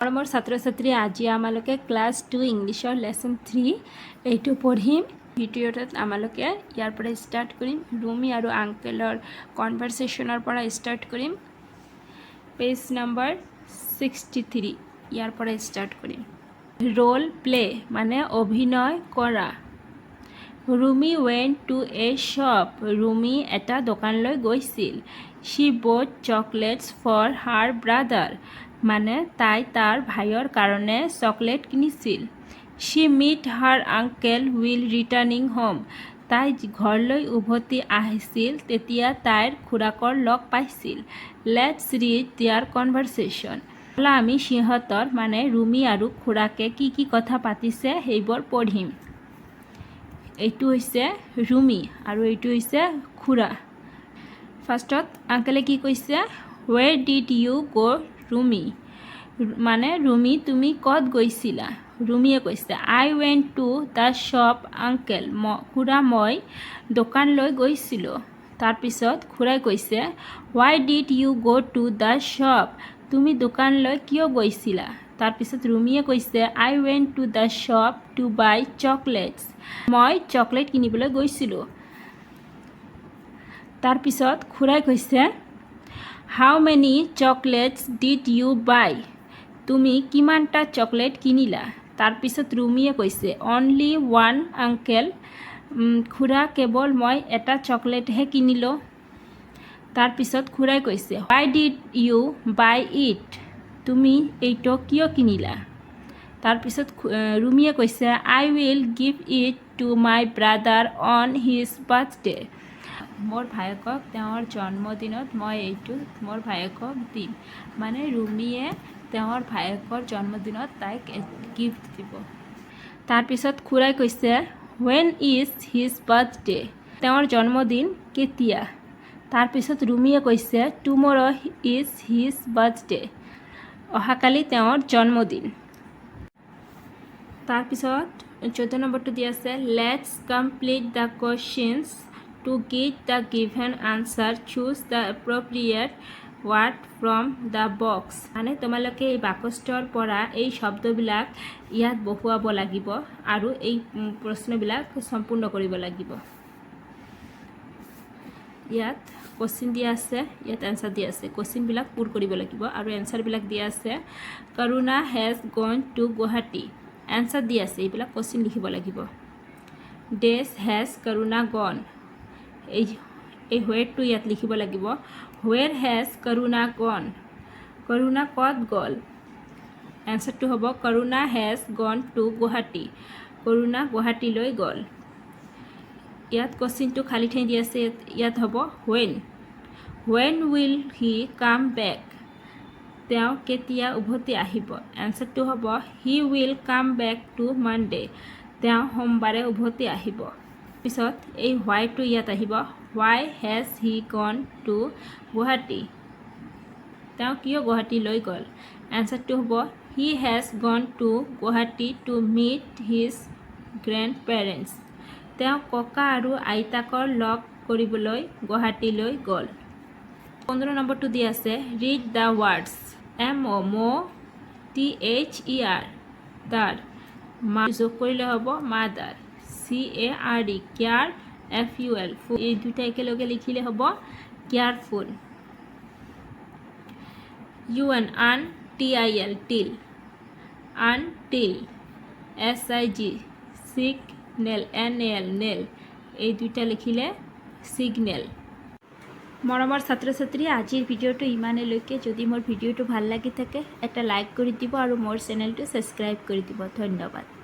মৰমৰ ছাত্ৰ ছাত্ৰী আজি আমালোকে ক্লাছ টু ইংলিছৰ লেচন থ্ৰী, এইটো পঢ়িম। ভিডিঅ'টোত আমালোকে ইয়াৰ পৰা ষ্টাৰ্ট কৰিম। ৰুমি আৰু আংকেলৰ কনভাৰচেশ্যনৰ পৰা ষ্টাৰ্ট কৰিম। পেজ নম্বৰ ছিক্সটি থ্ৰী, ইয়াৰ পৰা ষ্টাৰ্ট কৰিম। ৰ'ল প্লে মানে অভিনয় কৰা। ৰুমি ৱেন টু এ শ্বপ ৰুমি এটা দোকানলৈ গৈছিল। She bought chocolates for her brother মানে তাই তাৰ ভাইৰ কাৰণে chocolate কিনিছিল। She met her uncle will returning home. তাই ঘৰলৈ উভতি আহিছিল, তেতিয়া তাইৰ খুৰাকৰ লগ পাইছিল। লেটছ ৰিড দিয়াৰ কনভাৰচেশ্যন ব'লা আমি সিহঁতৰ মানে ৰুমি আৰু খুৰাকে কি কি কথা পাতিছে সেইবোৰ পঢ়িম। এইটো হৈছে ৰুমি আৰু এইটো হৈছে খুৰা। ফাৰ্ষ্টত আংকেলে কি কৈছে ৱেৰ ডিড ইউ গ' ৰুমি মানে ৰুমি তুমি ক'ত গৈছিলা? ৰুমিয়ে কৈছে I went to the shop uncle ম, খুৰা, মই দোকানলৈ গৈছিলোঁ। তাৰপিছত খুৰাই কৈছে why did you go' to the shop তুমি দোকানলৈ কিয় গৈছিলা? তাৰপিছত ৰুমিয়ে কৈছে I went to the shop to buy chocolates মই চকলেট কিনিবলৈ গৈছিলোঁ। তাৰপিছত খুৰাই কৈছে how many chocolates did you buy তুমি কিমানটা চকলেট কিনিলা? তাৰপিছত ৰুমিয়ে কৈছে অনলি ওৱান আংকেল খুৰা, কেৱল মই এটা চকলেটহে কিনিলোঁ। তাৰপিছত খুৰাই কৈছে why did you buy it তুমি এইটো কিয় কিনিলা? তাৰপিছত ৰুমিয়ে কৈছে I will give it to my brother on his birthday মোৰ ভায়েকক তেওঁৰ জন্মদিনত মই এইটো মোৰ ভায়েকক দিম। মানে ৰুমিয়ে তেওঁৰ ভায়েকৰ জন্মদিনত তাইক গিফ্ট দিব। তাৰপিছত খুৰাই কৈছে ৱেন ইজ হিজ বাৰ্থডে তেওঁৰ জন্মদিন কেতিয়া? তাৰপিছত ৰুমিয়ে কৈছে টুমৰ ইজ হিজ বাৰ্থডে অহাকালি তেওঁৰ জন্মদিন। তাৰপিছত চৈধ্য নম্বৰটো দি আছে let's complete the questions to get the given answer choose the appropriate word from the box মানে তোমালোকে এই বাকচটোৰ পৰা এই শব্দবিলাক ইয়াত বহুৱাব লাগিব আৰু এই প্ৰশ্নবিলাক সম্পূৰ্ণ কৰিব লাগিব। ইয়াত কুৱেশ্যন দিয়া আছে, ইয়াত এনচাৰ দিয়া আছে। কুৱেশ্যনবিলাক পূৰ কৰিব লাগিব আৰু এনচাৰবিলাক দিয়া আছে Karuna has gone to Guwahati answer দিয়া আছে, এইবিলাক কুৱেশ্যন লিখিব লাগিব। ডেছ হেজ কৰুণা গন এই এই হুৱেৰটো ইয়াত লিখিব লাগিব। হুৱেৰ হেজ কৰুণা গন কৰুণা ক'ত গ'ল? এনচাৰটো হ'ব, Karuna has gone to Guwahati. Karuna গুৱাহাটীলৈ গ'ল। ইয়াত কুৱেশ্যনটো খালী ঠাই দি আছে, ইয়াত- হ'ব when when will he come back তেওঁ কেতিয়া উভতি আহিব? এনচাৰটো হ'ব he will come back to Monday তেওঁ সোমবাৰে উভতি আহিব। পিছত এই হোৱাইটো ইয়াত আহিব। Why has he gone to Guwahati. তেওঁ কিয় গুৱাহাটীলৈ গ'ল? এনচাৰটো হ'ব, he has gone to Guwahati to meet his grandparents তেওঁ ককা আৰু আইতাকৰ লগ কৰিবলৈ গুৱাহাটীলৈ গ'ল। পোন্ধৰ নম্বৰটো দি আছে, read the words M O' mo T H E R ther মা, যোগ কৰিলে হ'ব, mother. C A R D care F, U, L এই দুটা একেলগে লিখিলে হ'ব careful U, N, un, T, I, L, til. Un, til S I, G sig nal, N L, nal. এই দুইটা লিখিলে ছিগনেল মৰমৰ ছাত্ৰ ছাত্ৰী আজিৰ ভিডিঅ'টো ইমানেলৈকে। যদি মোৰ ভিডিঅ'টো ভালো লাগি থাকে, এটা লাইক কৰি দিব আৰু মোৰ চেনেলটো ছাবস্ক্ৰাইব কৰি দিব। ধন্যবাদ।